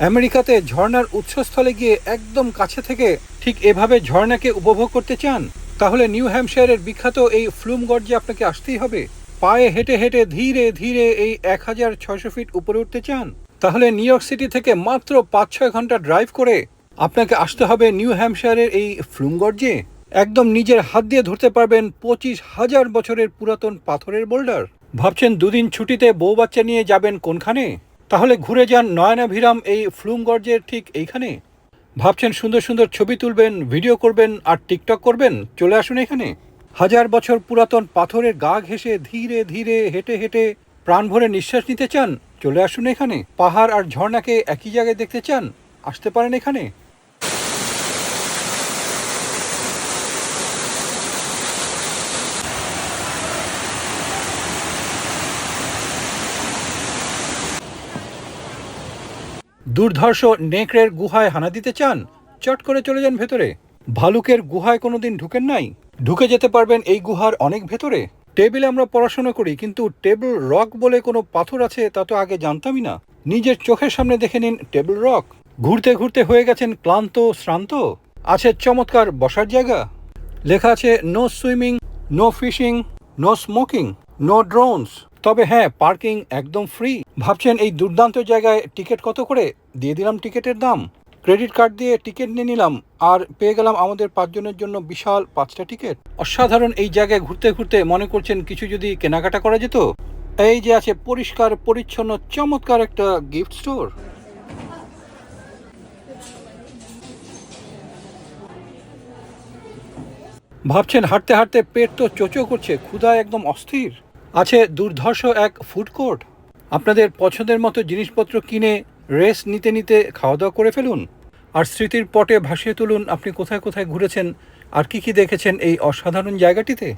আমেরিকাতে ঝর্ণার উৎসস্থলে গিয়ে একদম কাছে থেকে ঠিক এভাবে ঝর্ণাকে উপভোগ করতে চান? তাহলে নিউ হ্যাম্পশায়ারের বিখ্যাত এই ফ্লুম গর্জে আপনাকে আসতেই হবে। পায়ে হেঁটে হেঁটে ধীরে ধীরে এই এক হাজার ছয়শো ফিট উপরে উঠতে চান? তাহলে নিউ ইয়র্ক সিটি থেকে মাত্র পাঁচ ছয় ঘণ্টা ড্রাইভ করে আপনাকে আসতে হবে নিউ হ্যাম্পশায়ারের এই ফ্লুম গর্জে। একদম নিজের হাত দিয়ে ধরতে পারবেন পঁচিশ হাজার বছরের পুরাতন পাথরের বোল্ডার। ভাবছেন দুদিন ছুটিতে বউ বাচ্চা নিয়ে যাবেন কোনখানে? তাহলে ঘুরে যান নয়নাভিরাম এই ফ্লুম গর্জের ঠিক এইখানে? ভাবছেন সুন্দর সুন্দর ছবি তুলবেন, ভিডিও করবেন, আর টিকটক করবেন? চলে আসুন এখানে। হাজার বছর পুরাতন পাথরের গা ঘেঁষে ধীরে ধীরে হেঁটে হেঁটে প্রাণ ভরে নিঃশ্বাস নিতে চান? চলে আসুন এখানে। পাহাড় আর ঝর্ণাকে একই জায়গায় দেখতে চান? আসতে পারেন এখানে। দুর্ধর্ষ নেকড়ের গুহায় হানা দিতে চান? চট করে চলে যান ভেতরে। ভালুকের গুহায় কোনোদিন ঢুকেন নাই? ঢুকে যেতে পারবেন এই গুহার অনেক ভেতরে। টেবিলে আমরা পড়াশোনা করি, কিন্তু টেবিল রক বলে কোনো পাথর আছে তা তো আগে জানতামই না। নিজের চোখের সামনে দেখে নিন টেবিল রক। ঘুরতে ঘুরতে হয়ে গেছেন ক্লান্ত, শ্রান্ত? আছে চমৎকার বসার জায়গা? লেখা আছে, no swimming, no fishing, no smoking, no drones. তবে হ্যাঁ পার্কিং একদম ফ্রি ভাবছেন এই দুর্দান্ত জায়গায় টিকিট কত করে? দিয়ে দিলাম টিকিটের দাম। ক্রেডিট কার্ড দিয়ে টিকিট নিয়ে নিলাম, আর পেয়ে গেলাম আমাদের পাঁচজনের জন্য বিশাল পাঁচটা টিকিট। অসাধারণ এই জায়গায় ঘুরতে ঘুরতে মনে করছেন কিছু যদি কেনাকাটা করা যেত? এই যে আছে পরিষ্কার, পরিচ্ছন্ন, চমৎকার একটা গিফট স্টোর ভাবছেন হাঁটতে হাঁটতে পেট তো চোচো করছে, ক্ষুধায় একদম অস্থির। আছে দুর্ধর্ষ এক ফুড কোর্ট আপনাদের পছন্দের মতো জিনিসপত্র কিনে রেস্ট নিতে নিতে খাওয়া দাওয়া করে ফেলুন। আর স্মৃতির পটে ভাসিয়ে তুলুন আপনি কোথায় কোথায় ঘুরেছেন, আর কি কি দেখেছেন এই অসাধারণ জায়গাটিতে।